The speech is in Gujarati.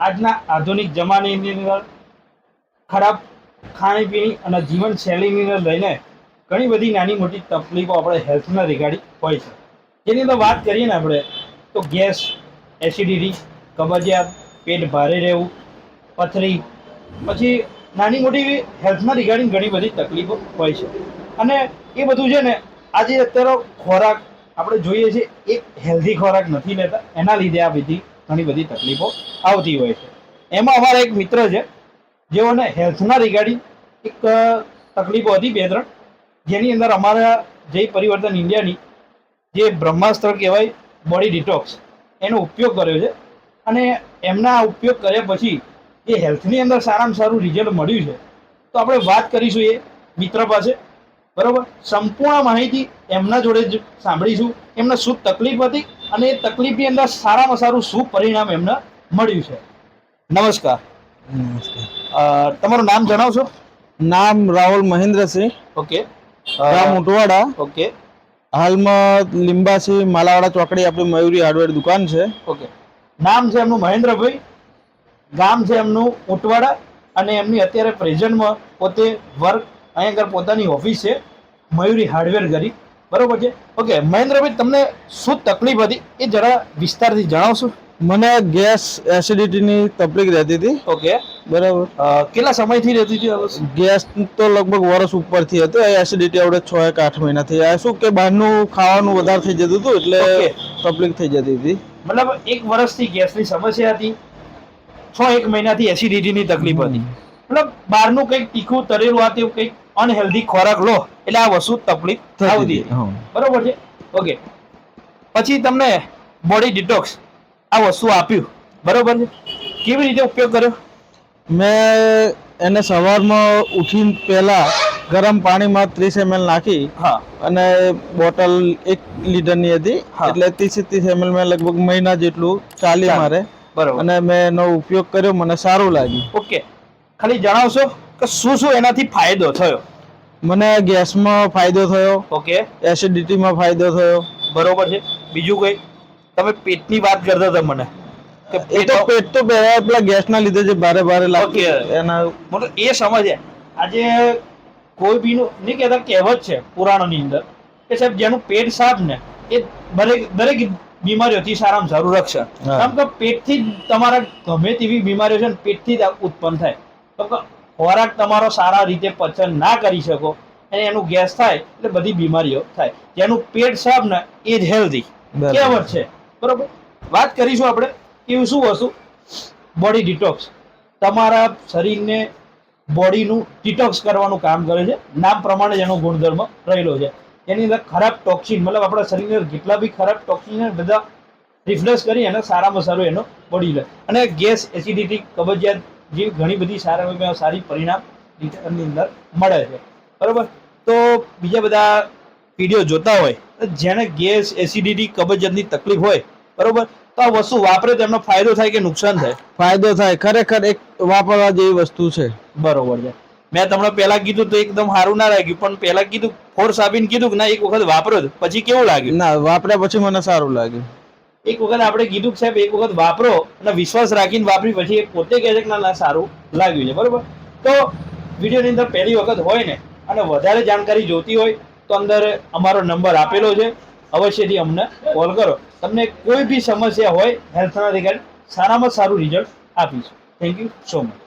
આજના આધુનિક જમાનાની અંદર ખરાબ ખાણીપીણી અને જીવનશૈલીની અંદર લઈને ઘણી બધી નાની મોટી તકલીફો આપણે હેલ્થના રિગાર્ડિંગ હોય છે. જેની અંદર વાત કરીએ ને આપણે, તો ગેસ, એસિડિટી, કબજિયાત, પેટ ભારે રહેવું, પથરી, પછી નાની મોટી હેલ્થના રિગાર્ડિંગ ઘણી બધી તકલીફો હોય છે. અને એ બધું છે ને, આજે અત્યારે ખોરાક આપણે જોઈએ છીએ એક હેલ્ધી ખોરાક નથી લેતા. એના લીધે આ બધી ઘણી બધી તકલીફો આવતી હોય છે. એમાં અમારા એક મિત્ર છે, જેઓને હેલ્થના રિગાર્ડિંગ એક તકલીફો હતી બે ત્રણ, જેની અંદર અમારા જય પરિવર્તન ઇન્ડિયાની જે બ્રહ્માસ્ત્ર કહેવાય બોડી ડિટોક્સ એનો ઉપયોગ કર્યો છે. અને એમના ઉપયોગ કર્યા પછી એ હેલ્થની અંદર સારામાં સારું રિઝલ્ટ મળ્યું છે. તો આપણે વાત કરીશું એ મિત્ર પાસે, બરોબર? સંપૂર્ણ માહિતી એમના જોડે જ સાંભળીશું. એમને શું તકલીફ હતી અને એ તકલીફની અંદર સારામાં સારું શું પરિણામ એમને મળ્યું છે. નમસ્કાર. તમારું નામ જણાવશો? નામ રાહુલ મહેન્દ્રસિંહ. ઓકે. ગામ ઉટવાડા ઓકે. હાલમાં લીંબાસી માલાવાડા ચોકડી આપણી મયુરી હાર્ડવેર દુકાન છે. ઓકે. નામ છે એમનું મહેન્દ્રભાઈ ગામ છે એમનું ઉટવાડા અને એમની અત્યારે પ્રેઝન્ટમાં પોતે વર્ક અહીંયા આગળ પોતાની ઓફિસ છે મયુરી હાર્ડવેર કરી બરોબર છે? ઓકે મહેન્દ્રભાઈ તમને શું તકલીફ હતી? એ જરા વિસ્તારથી જણાવશો. મને ગેસ એસિડિટીની તકલીફ રહેતી હતી. ઓકે બરાબર. કેટલા સમયથી રહેતી હતી ગેસ તો લગભગ વર્ષ ઉપરથી હતો. એ એસિડિટી આવડે છ એક આઠ મહિનાથી. આ શું કે બહારનું ખાવાનું વધારે થઈ જતું હતું એટલે તકલીફ થઈ જતી હતી. મતલબ એક વર્ષથી ગેસની સમસ્યા હતી. છ એક મહિનાથી એસિડિટીની તકલીફ હતી. મતલબ બહારનું કંઈક તીખું તરેલું આ તેવું કંઈક અનહેલ્ધી ખોરાક લો એટલે આ વસ્તુ તકલીફ આવતી હતી. બરોબર છે? ઓકે. પછી તમને બોડી ડિટોક્સ આ વસ્તુ આપ્યું. બરોબર છે? કેવી રીતે ઉપયોગ કર્યો? મેં એને સવારમાં ઉઠીને પહેલા ગરમ પાણીમાં ત્રીસ એમએલ નાખી હા. અને બોટલ એક લીટરની હતી. એટલે ત્રીસ ત્રીસ એમએલ મેં લગભગ મહિના જેટલું ચાલી ચાલે. મારે. બરોબર. અને મેં એનો ઉપયોગ કર્યો મને સારું લાગ્યું. ઓકે. ખાલી જણાવશો કે શું શું એનાથી ફાયદો થયો? મને ગેસમાં ફાયદો થયો. ઓકે. એસિડિટીમાં ફાયદો થયો. બરોબર છે. બીજું કઈ? તમે પેટની વાત કરતા હતા મને. એ તો પેટ તો પહેલા પેલા ગેસના લીધે જે ભારે ભારે લાગે. એના મતલબ એ સમજે. આજે કોઈ બીનું નહીં કહેતા કહેવત છે પુરાણોની અંદર કે સાહેબ જેનું પેટ સાફ ને એ દરેક દરેક બીમારીઓથી સારામાં સારું રક્ષણ. કારણ કે પેટથી જ તમારા ગમે તેવી બીમારીઓ છે ને પેટથી જ ઉત્પન્ન થાય. ખોરાક તમારો સારા રીતે પચન ના કરી શકો અને એનું ગેસ થાય એટલે બધી બીમારીઓ થાય. જેનું પેટ સાફ ને એ જ હેલ્ધી. કહેવત છે. બરોબર? વાત કરીશું આપણે એવું શું વસ્તુ? બોડી ડિટોક્સ તમારા શરીરને બોડીનું ડિટોક્સ કરવાનું કામ કરે છે. નામ પ્રમાણે જ એનો ગુણધર્મ રહેલો છે. એની અંદર ખરાબ ટોક્સિન મતલબ આપણા શરીરની અંદર જેટલા બી ખરાબ ટોક્સિન બધા રિફ્લેશ કરી અને સારામાં સારું એનો બોડી લે. અને ગેસ એસિડિટી કબજિયાત જેવી ઘણી બધી સારા સારી પરિણામ રિટર્નની અંદર મળે છે. બરાબર? તો બીજા બધા વીડિયો જોતા હોય જેને ગેસ એસિડિટી કબજિયાતની તકલીફ હોય બરાબર? તો આ વસ્તુ વાપરે તો એમનો ફાયદો થાય કે નુકસાન થાય? ફાયદો થાય. ખરેખર એક વાપરવા જેવી વસ્તુ છે. બરોબર છે. મેં તમને પહેલા કીધું તો એકદમ સારું ના લાગ્યું પણ પહેલા કીધું ફોર્સ આપીને કીધું કે ના એક વખત વાપરો પછી કેવું લાગ્યું? ના વાપર્યા પછી મને સારું લાગ્યું. એક વખત આપણે કીધું સાહેબ, એક વખત વાપરો અને વિશ્વાસ રાખીને વાપરી, પછી એ પોતે કહે છે કે ના સારું લાગ્યું છે, બરાબર? તો વિડીયોની અંદર પહેલી વખત હોય ને, અને વધારે જાણકારી જોતી હોય, તો અંદર અમારો નંબર આપેલો છે. અવશ્યથી અમને કોલ કરો. તમને કોઈ બી સમસ્યા હોય, હેલ્થના રિગાર્ડ સારામાં સારું રિઝલ્ટ આપીશું. Thank you so much